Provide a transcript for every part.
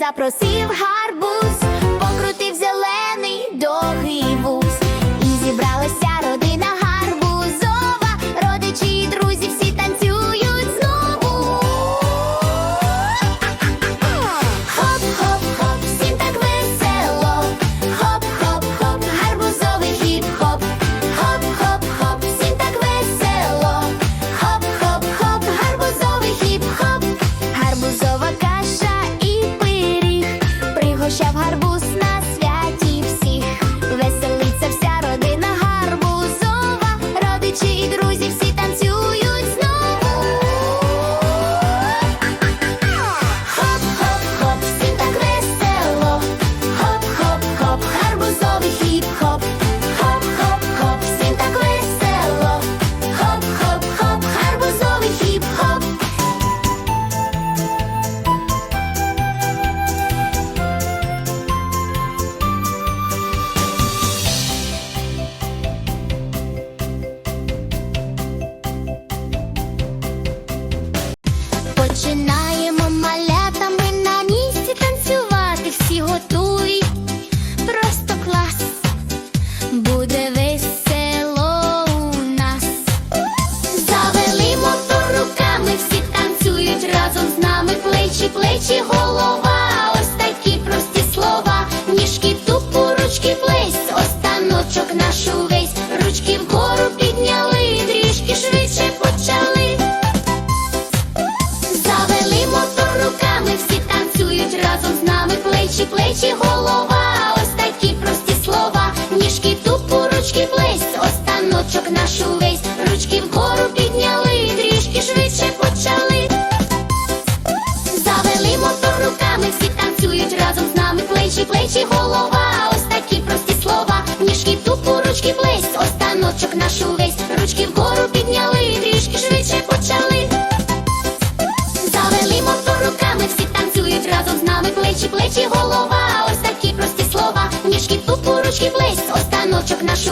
запросив гарбуз, покрутив зелений дом. Прощав гарбуз. Починаємо малятами на місці танцювати, всі готуй, просто клас, буде весело у нас. Завели мотор руками, всі танцюють разом з нами плечі, плечі, голова. Ось такі прості слова, ніжки тупу, ручки плесь, останочок нашу весь. плечі, плечі, голова, ось такі прості слова, ніжки, тупу, ручки, плесь, останочок нашу.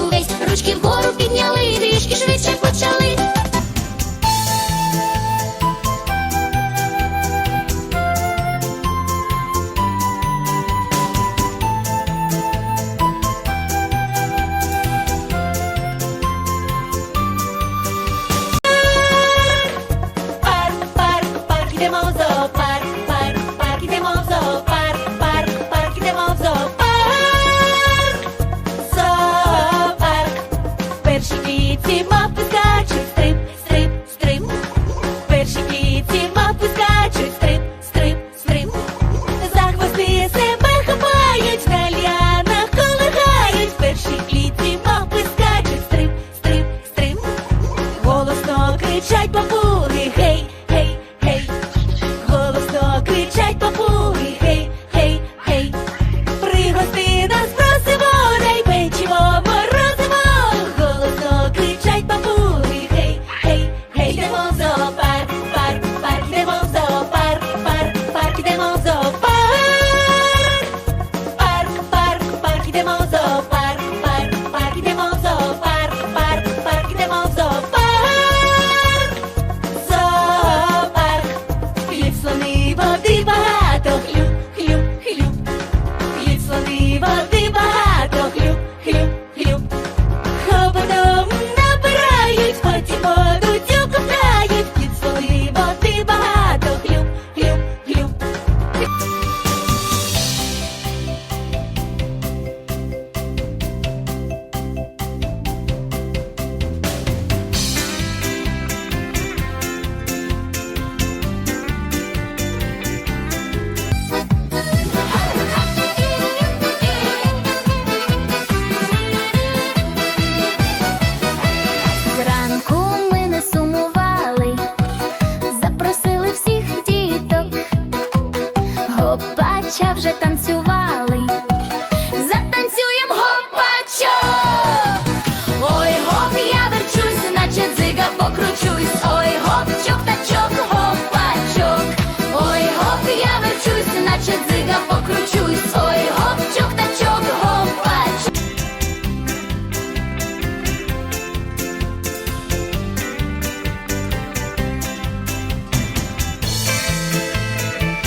почав вже танцювати.